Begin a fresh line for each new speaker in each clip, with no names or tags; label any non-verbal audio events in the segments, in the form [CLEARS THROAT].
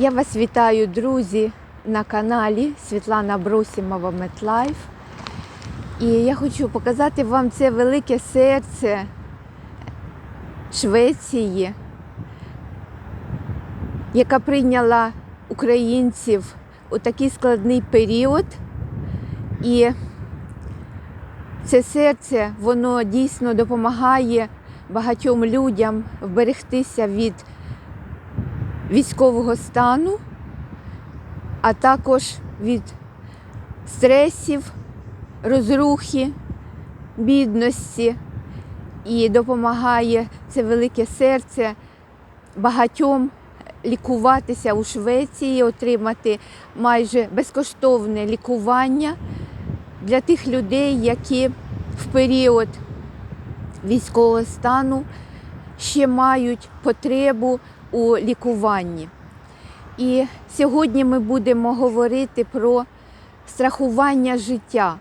Я вас вітаю, друзі, на каналі Світлана Бросімова Метлайф. І я хочу показати вам це велике серце Швеції, яка прийняла українців у такий складний період. І це серце, воно дійсно допомагає багатьом людям вберегтися від військового стану, а також від стресів, розрухи, бідності. І допомагає це велике серце багатьом лікуватися. У Швеції, отримати майже безкоштовне лікування для тих людей, які в період військового стану ще мають потребу у лікуванні. І сьогодні ми будемо говорити про страхування життя,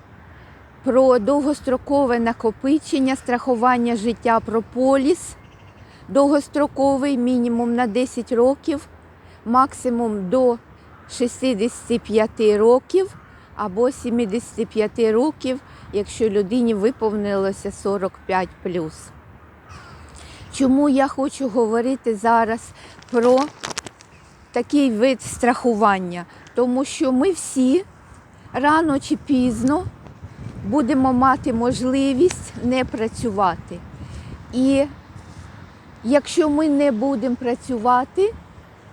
про довгострокове накопичення, страхування життя, про поліс, довгостроковий мінімум на 10 років, максимум до 65 років або 75 років, якщо людині виповнилося 45 Чому я хочу говорити зараз про такий вид страхування? Тому що ми всі рано чи пізно будемо мати можливість не працювати. І якщо ми не будемо працювати,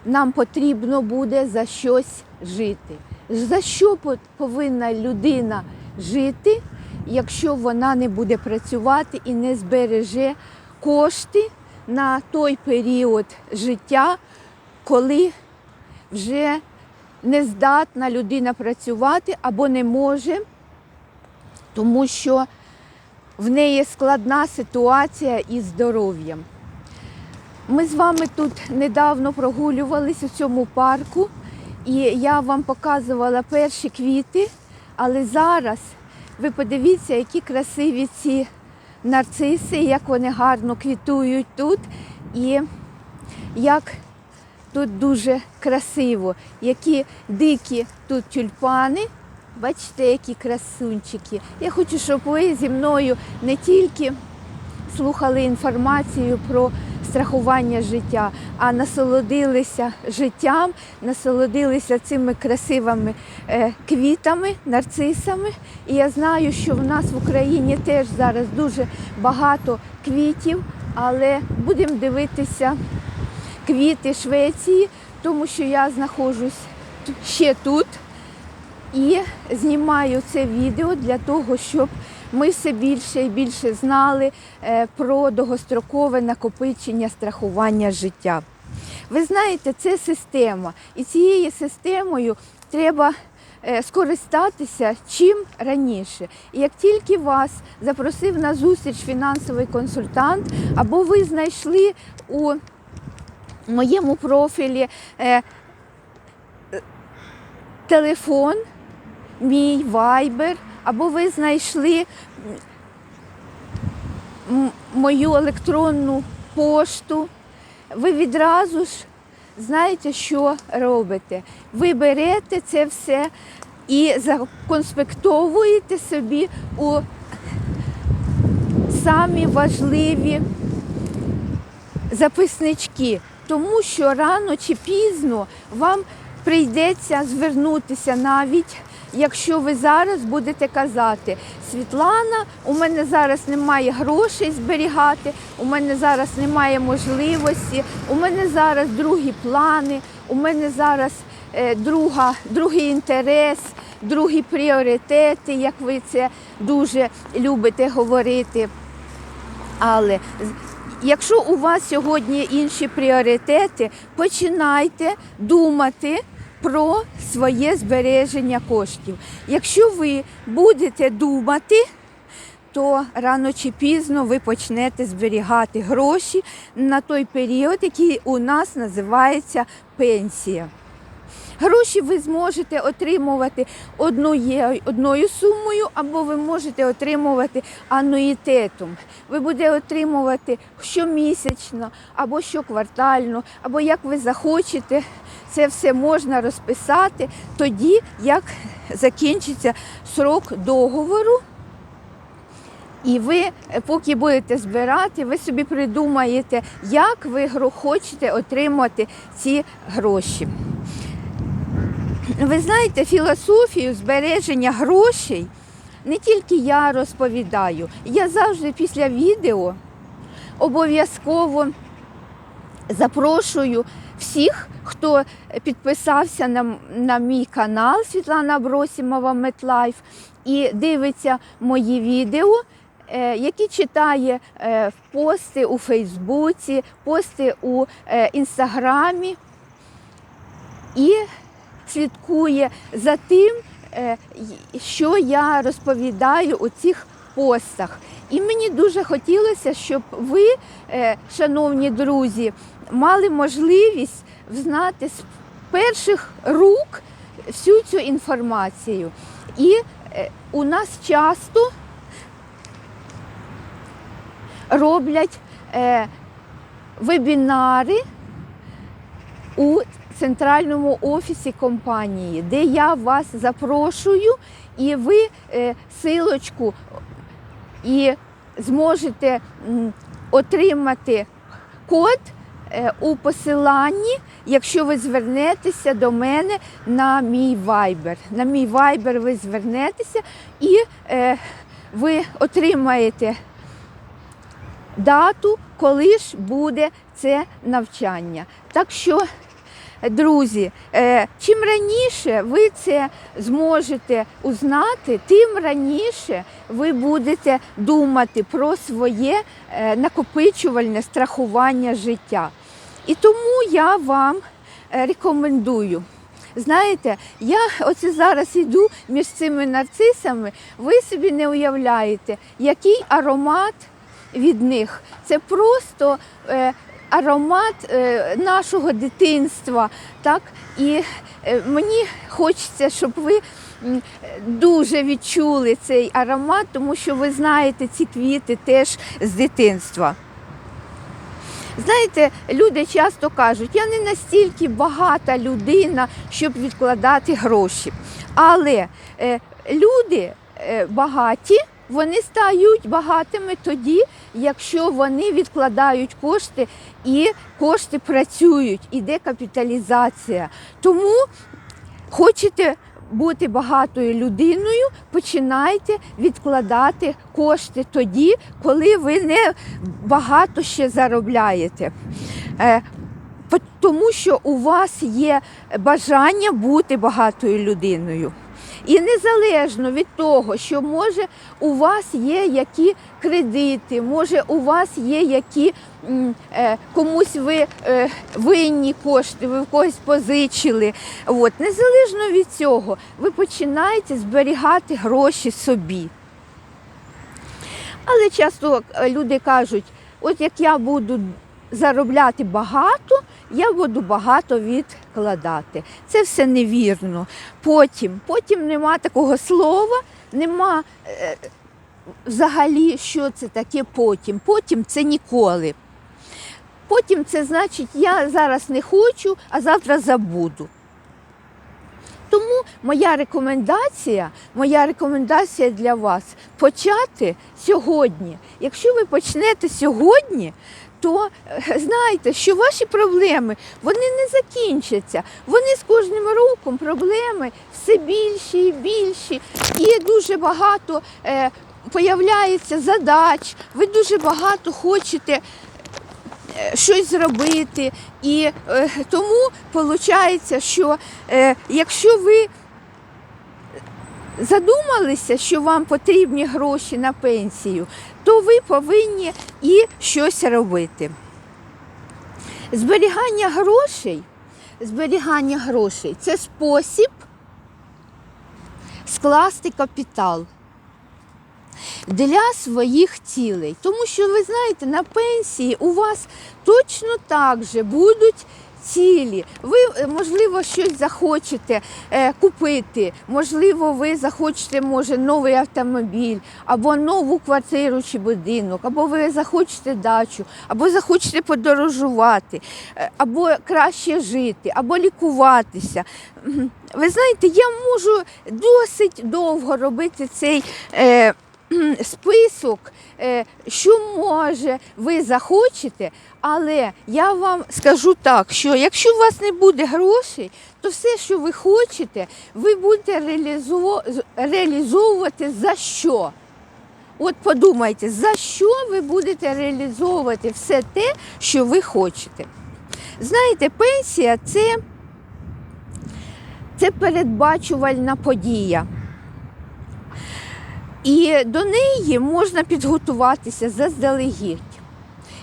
нам потрібно буде за щось жити. За що повинна людина жити, якщо вона не буде працювати і не збереже кошти на той період життя, коли вже не здатна людина працювати або не може, тому що в неї складна ситуація із здоров'ям. Ми з вами тут недавно прогулювалися у цьому парку, і я вам показувала перші квіти, але зараз ви подивіться, які красиві ці нарциси, як вони гарно квітують тут, і як тут дуже красиво, які дикі тут тюльпани. Бачите, які красунчики. Я хочу, щоб ви зі мною не тільки слухали інформацію про страхування життя, а насолодилися життям, насолодилися цими красивими е, квітами, нарцисами. І я знаю, що в нас в Україні теж зараз дуже багато квітів, але будемо дивитися квіти Швеції, тому що я знаходжусь ще тут і знімаю це відео для того, щоб ми все більше і більше знали е, про довгострокове накопичення страхування життя. Ви знаєте, це система, і цією системою треба е, скористатися чим раніше. І як тільки вас запросив на зустріч фінансовий консультант, або ви знайшли у моєму профілі е, телефон, мій вайбер, або ви знайшли мою електронну пошту, ви відразу ж знаєте, що робите. Ви берете це все і законспектовуєте собі у самі важливі записнички, тому що рано чи пізно вам прийдеться звернутися навіть якщо ви зараз будете казати, Світлана, у мене зараз немає грошей зберігати, у мене зараз немає можливості, у мене зараз другі плани, у мене зараз е, друга, другий інтерес, другі пріоритети, як ви це дуже любите говорити. Але якщо у вас сьогодні інші пріоритети, починайте думати про своє збереження коштів. Якщо ви будете думати, то рано чи пізно ви почнете зберігати гроші на той період, який у нас називається пенсія. Гроші ви зможете отримувати одною, сумою, або ви можете отримувати ануїтетом. Ви будете отримувати щомісячно, або щоквартально, або як ви захочете це все можна розписати тоді, як закінчиться срок договору. І ви, поки будете збирати, ви собі придумаєте, як ви хочете отримати ці гроші. Ви знаєте, філософію збереження грошей не тільки я розповідаю. Я завжди після відео обов'язково запрошую всіх, хто підписався на, на мій канал Світлана Бросімова Метлайф і дивиться мої відео, е, які читає е, пости у Фейсбуці, пости у е, Інстаграмі і слідкує за тим, е, що я розповідаю у цих постах. І мені дуже хотілося, щоб ви, е, шановні друзі, мали можливість знати з перших рук всю цю інформацію. І е, у нас часто роблять вебінари у центральному офісі компанії, де я вас запрошую, і ви е, силочку і зможете отримати код е, у посиланні, якщо ви звернетеся до мене на мій Viber. На мій Viber ви звернетеся і е, ви отримаєте дату, коли ж буде це навчання. Так що, друзі, е, чим раніше ви це зможете узнати, тим раніше ви будете думати про своє е, накопичувальне страхування життя. І тому я вам е, рекомендую. Знаєте, я оце зараз іду між цими нарцисами, ви собі не уявляєте, який аромат від них. Це просто аромат е, нашого дитинства. Так? І е, мені хочеться, щоб ви дуже відчули цей аромат, тому що ви знаєте ці квіти теж з дитинства. Знаєте, люди часто кажуть, я не настільки багата людина, щоб відкладати гроші. Але е, люди багаті, вони стають багатими тоді, якщо вони відкладають кошти і кошти працюють, іде капіталізація. Тому хочете бути багатою людиною, починайте відкладати кошти тоді, коли ви не багато ще заробляєте. Е, Тому що у вас є бажання бути багатою людиною. І незалежно від того, що може у вас є які кредити, може у вас є які е, комусь ви е, винні кошти, ви в когось позичили. От, незалежно від цього, ви починаєте зберігати гроші собі. Але часто е, люди кажуть, от як я буду заробляти багато, я буду багато відкладати. Це все невірно. Потім, потім нема такого слова, нема е, взагалі, що це таке потім. Потім це ніколи. Потім це значить, я зараз не хочу, а завтра забуду. Тому моя рекомендація, моя рекомендація для вас почати сьогодні. Якщо ви почнете сьогодні, то е, знайте, що ваші проблеми вони не закінчаться. Вони з кожним роком проблеми все більші і більші. І дуже багато е, появляється задач. Ви дуже багато хочете е, щось зробити. І е, тому виходить, що е, якщо ви задумалися, що вам потрібні гроші на пенсію, то ви повинні і щось робити. Зберігання грошей, зберігання грошей це спосіб скласти капітал для своїх цілей. Тому що ви знаєте, на пенсії у вас точно так же будуть цілі. Ви, е, можливо, щось захочете е, купити, можливо, ви захочете, може, новий автомобіль, або нову квартиру чи будинок, або ви захочете дачу, або захочете подорожувати, е, або краще жити, або лікуватися. Ви знаєте, я можу досить довго робити цей. [CLEARS THROAT] Список, е, що може ви захочете, але я вам скажу так, що якщо у вас не буде грошей, то все, що ви хочете, ви будете реалізовувати за що? От подумайте, за що ви будете реалізовувати все те, що ви хочете. Знаєте, пенсія це, це передбачувальна подія. І до неї можна підготуватися заздалегідь.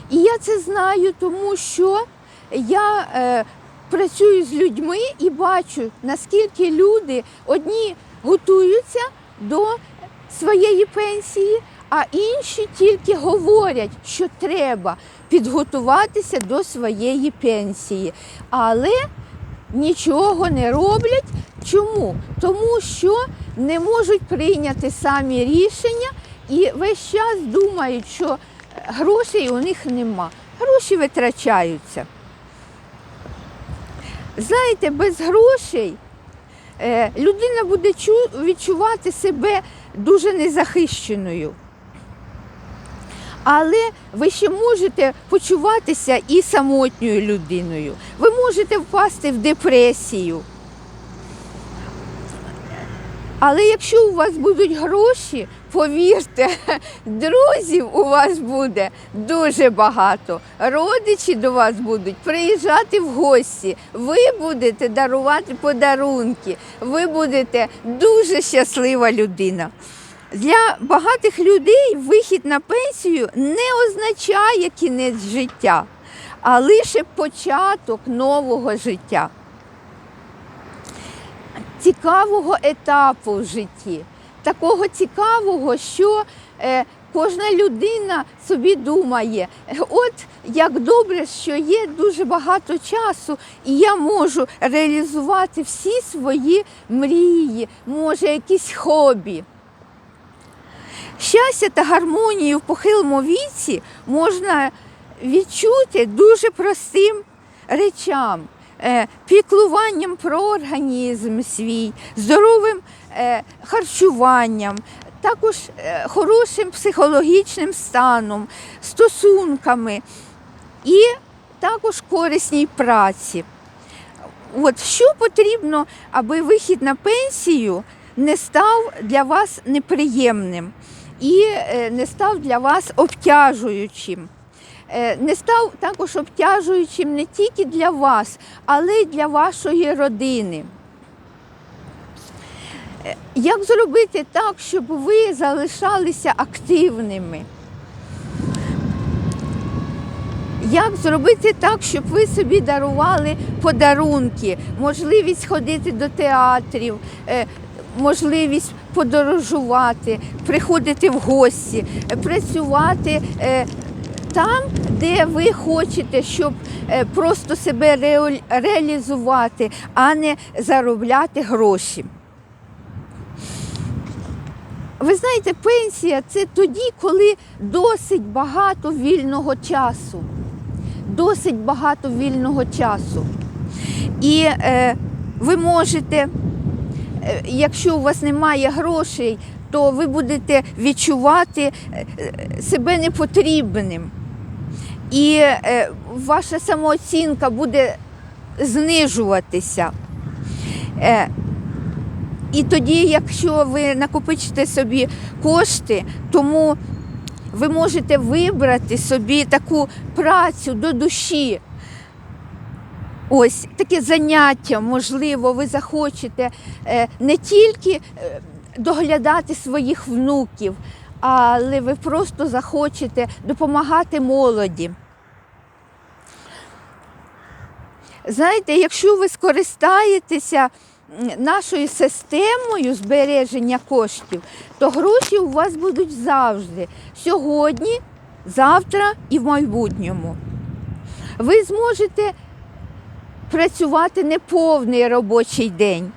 І я це знаю, тому що я е, працюю з людьми і бачу, наскільки люди одні готуються до своєї пенсії, а інші тільки говорять, що треба підготуватися до своєї пенсії. Але нічого не роблять. Чому? Тому що не можуть прийняти самі рішення і весь час думають, що грошей у них нема. Гроші витрачаються. Знаєте, без грошей е, людина буде відчувати себе дуже незахищеною. Але ви ще можете почуватися і самотньою людиною. Ви можете впасти в депресію. Але якщо у вас будуть гроші, повірте, [LAUGHS] друзів у вас буде дуже багато. Родичі до вас будуть приїжджати в гості. Ви будете дарувати подарунки. Ви будете дуже щаслива людина. Для багатих людей вихід на пенсію не означає кінець життя, а лише початок нового життя цікавого етапу в житті, такого цікавого, що е, кожна людина собі думає, от як добре, що є дуже багато часу, і я можу реалізувати всі свої мрії, може, якісь хобі. Щастя та гармонію в похилому віці можна відчути дуже простим речам. Е, Піклуванням про організм свій, здоровим е, харчуванням, також е, хорошим психологічним станом, стосунками і також корисній праці. От що потрібно, аби вихід на пенсію не став для вас неприємним і не став для вас обтяжуючим. Е, Не став також обтяжуючим не тільки для вас, але й для вашої родини. Е, Як зробити так, щоб ви залишалися активними? Як зробити так, щоб ви собі дарували подарунки, можливість ходити до театрів, е, можливість подорожувати, приходити в гості, працювати там, де ви хочете, щоб е, просто себе реалізувати, а не заробляти гроші. Ви знаєте, пенсія це тоді, коли досить багато вільного часу. Досить багато вільного часу. І е, ви можете, е, якщо у вас немає грошей, то ви будете відчувати е, себе непотрібним. І е, ваша самооцінка буде знижуватися. Е, і тоді, якщо ви накопичите собі кошти, тому ви можете вибрати собі таку працю до душі. Ось таке заняття, можливо, ви захочете е, не тільки доглядати своїх внуків, але ви просто захочете допомагати молоді. Знаєте, якщо ви скористаєтеся нашою системою збереження коштів, то гроші у вас будуть завжди. Сьогодні, завтра і в майбутньому. Ви зможете працювати не повний робочий день.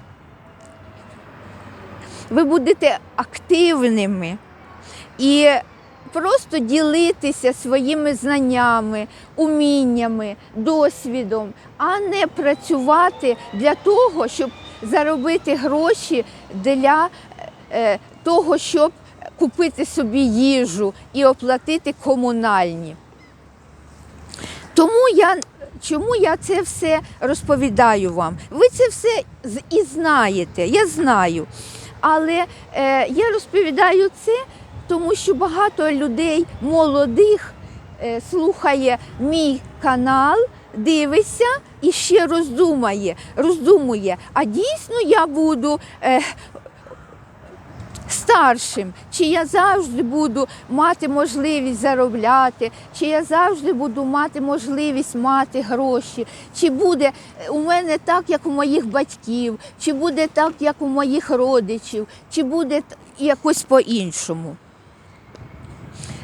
Ви будете активними і просто ділитися своїми знаннями, уміннями, досвідом, а не працювати для того, щоб заробити гроші для е, того, щоб купити собі їжу і оплатити комунальні. Тому я чому я це все розповідаю вам? Ви це все і знаєте, я знаю. Але е, я розповідаю це, тому що багато людей молодих е, слухає мій канал, дивиться і ще роздумає, роздумує. А дійсно я буду е, старшим, чи я завжди буду мати можливість заробляти, чи я завжди буду мати можливість мати гроші, чи буде е, у мене так, як у моїх батьків, чи буде так, як у моїх родичів, чи буде якось по-іншому.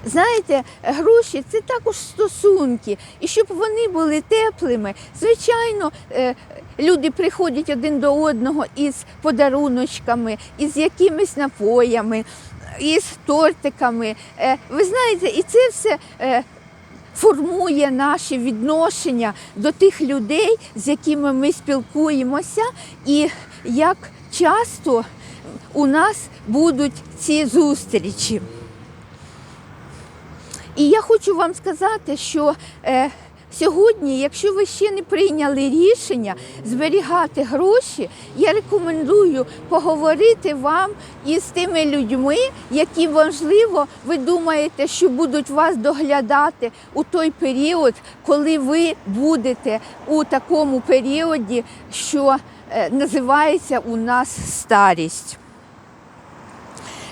Знаєте, гроші це також стосунки. І щоб вони були теплими, звичайно, е, люди приходять один до одного із подаруночками, із якимись напоями, із тортиками. Е, Ви знаєте, і це все. е, Формує наші відношення до тих людей, з якими ми спілкуємося, і як часто у нас будуть ці зустрічі. І я хочу вам сказати, що е, сьогодні, якщо ви ще не прийняли рішення зберігати гроші, я рекомендую поговорити вам із тими людьми, які можливо ви думаєте, що будуть вас доглядати у той період, коли ви будете у такому періоді, що е, називається у нас старість.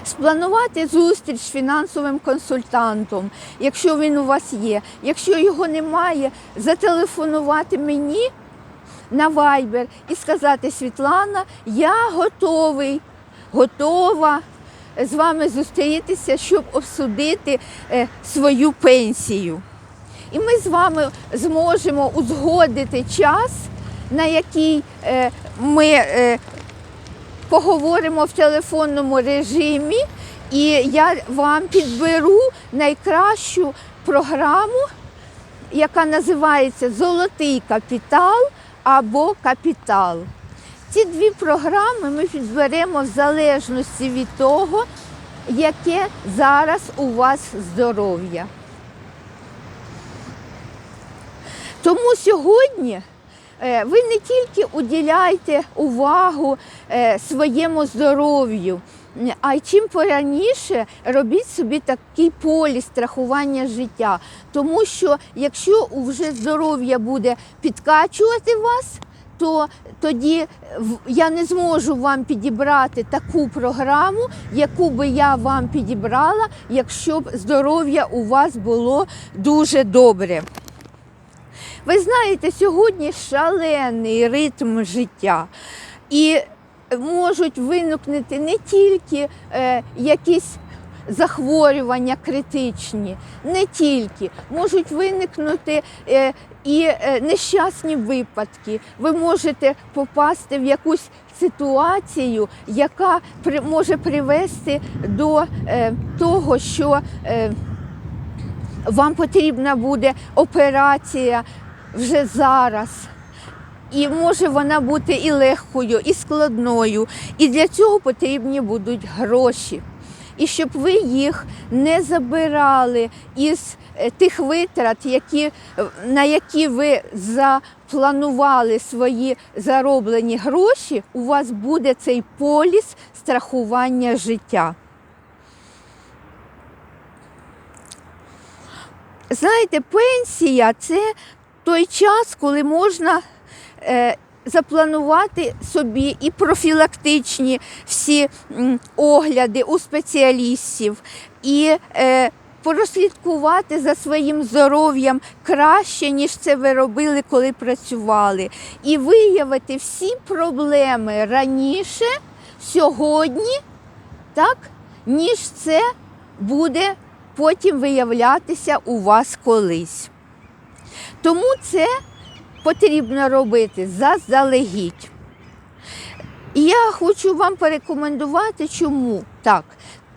Спланувати зустріч з фінансовим консультантом, якщо він у вас є. Якщо його немає, зателефонувати мені на Viber і сказати: Світлана, я готовий, готова з вами зустрітися, щоб обсудити е, свою пенсію. І ми з вами зможемо узгодити час, на який е, ми е, поговоримо в телефонному режимі, і я вам підберу найкращу програму, яка називається Золотий капітал або Капітал. Ці дві програми ми підберемо в залежності від того, яке зараз у вас здоров'я. Тому сьогодні ви не тільки уділяйте увагу е, своєму здоров'ю, а й чим пораніше робіть собі такий поліс страхування життя. Тому що якщо вже здоров'я буде підкачувати вас, то тоді я не зможу вам підібрати таку програму, яку би я вам підібрала, якщо б здоров'я у вас було дуже добре. Ви знаєте, сьогодні шалений ритм життя. І можуть виникнути не тільки е, якісь захворювання критичні, не тільки, можуть виникнути е, і е, нещасні випадки. Ви можете попасти в якусь ситуацію, яка може привести до е, того, що е, вам потрібна буде операція вже зараз. І може вона бути і легкою, і складною. І для цього потрібні будуть гроші. І щоб ви їх не забирали із е, тих витрат, які, е, на які ви запланували свої зароблені гроші, у вас буде цей поліс страхування життя. Знаєте, пенсія це той час, коли можна е, запланувати собі і профілактичні всі огляди у спеціалістів, і е, прослідкувати за своїм здоров'ям краще, ніж це ви робили, коли працювали, і виявити всі проблеми раніше, сьогодні, так, ніж це буде потім виявлятися у вас колись. Тому це потрібно робити заздалегідь. І я хочу вам порекомендувати, чому так.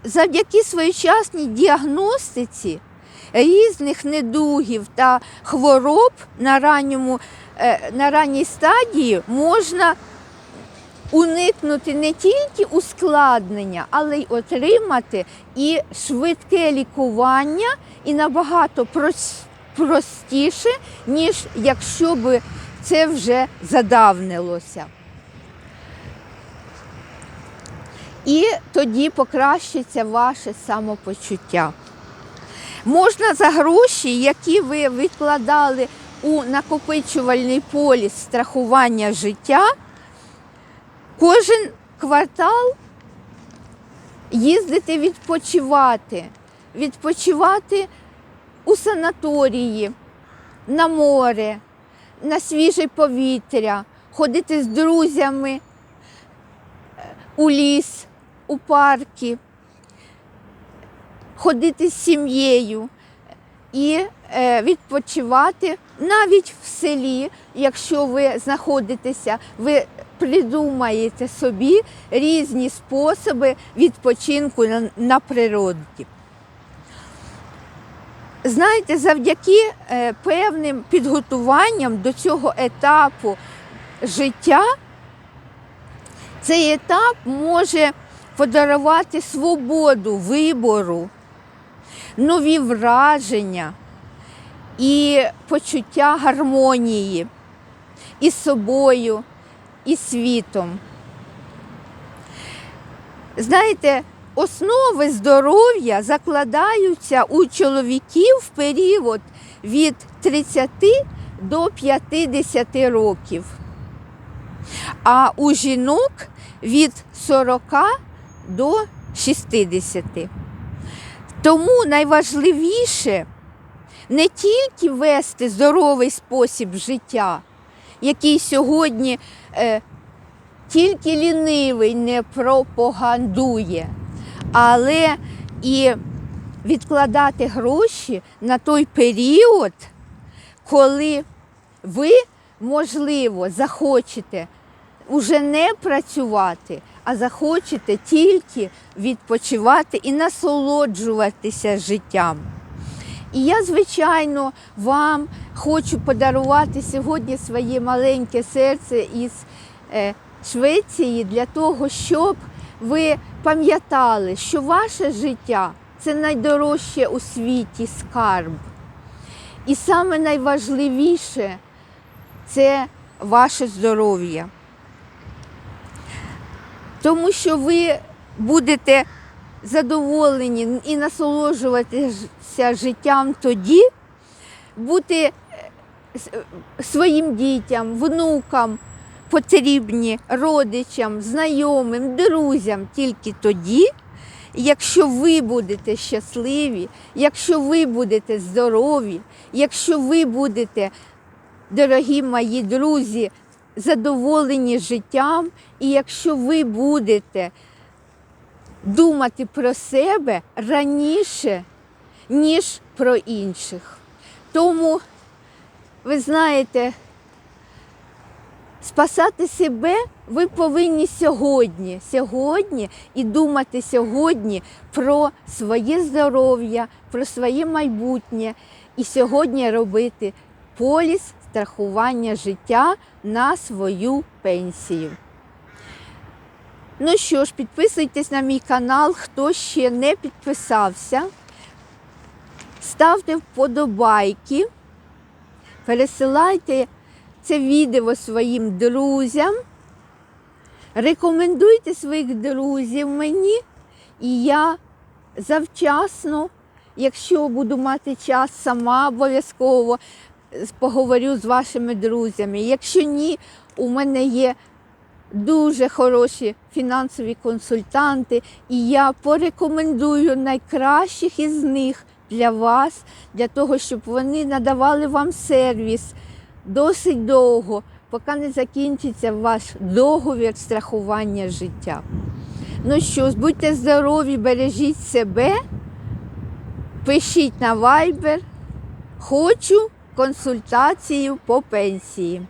Завдяки своєчасній діагностиці різних недугів та хвороб на, ранньому, е, на ранній стадії можна уникнути не тільки ускладнення, але й отримати і швидке лікування, і набагато прос- простіше, ніж якщо б це вже задавнилося. І тоді покращиться ваше самопочуття. Можна за гроші, які ви відкладали у накопичувальний поліс страхування життя, кожен квартал їздити відпочивати, відпочивати у санаторії, на море, на свіже повітря, ходити з друзями е, у ліс, у парки, ходити з сім'єю і е, відпочивати навіть в селі, якщо ви знаходитеся, ви придумаєте собі різні способи відпочинку на, на природі. Знаєте, завдяки е, певним підготуванням до цього етапу життя, цей етап може подарувати свободу вибору, нові враження і почуття гармонії із собою, і світом. Знаєте, основи здоров'я закладаються у чоловіків в період від 30 до 50 років, а у жінок від 40 до 60. Тому найважливіше не тільки вести здоровий спосіб життя, який сьогодні е, тільки лінивий не пропагандує, але і відкладати гроші на той період, коли ви, можливо, захочете уже не працювати, а захочете тільки відпочивати і насолоджуватися життям. І я, звичайно, вам хочу подарувати сьогодні своє маленьке серце із е, Швеції для того, щоб ви пам'ятали, що ваше життя це найдорожче у світі скарб. І саме найважливіше це ваше здоров'я. Тому що ви будете задоволені і насолоджуватися життям тоді, бути е, своїм дітям, внукам потрібні, родичам, знайомим, друзям тільки тоді, якщо ви будете щасливі, якщо ви будете здорові, якщо ви будете, дорогі мої друзі, задоволені життям, і якщо ви будете думати про себе раніше, ніж про інших. Тому, ви знаєте, спасати себе ви повинні сьогодні, сьогодні і думати сьогодні про своє здоров'я, про своє майбутнє і сьогодні робити поліс страхування життя на свою пенсію. Ну що ж, підписуйтесь на мій канал, хто ще не підписався. Ставте вподобайки, пересилайте це відео своїм друзям, рекомендуйте своїх друзів мені, і я завчасно, якщо буду мати час, сама обов'язково поговорю з вашими друзями. Якщо ні, у мене є дуже хороші фінансові консультанти, і я порекомендую найкращих із них для вас, для того, щоб вони надавали вам сервіс досить довго, поки не закінчиться ваш договір страхування життя. Ну що будьте здорові, бережіть себе, пишіть на Viber. Хочу консультацію по пенсії.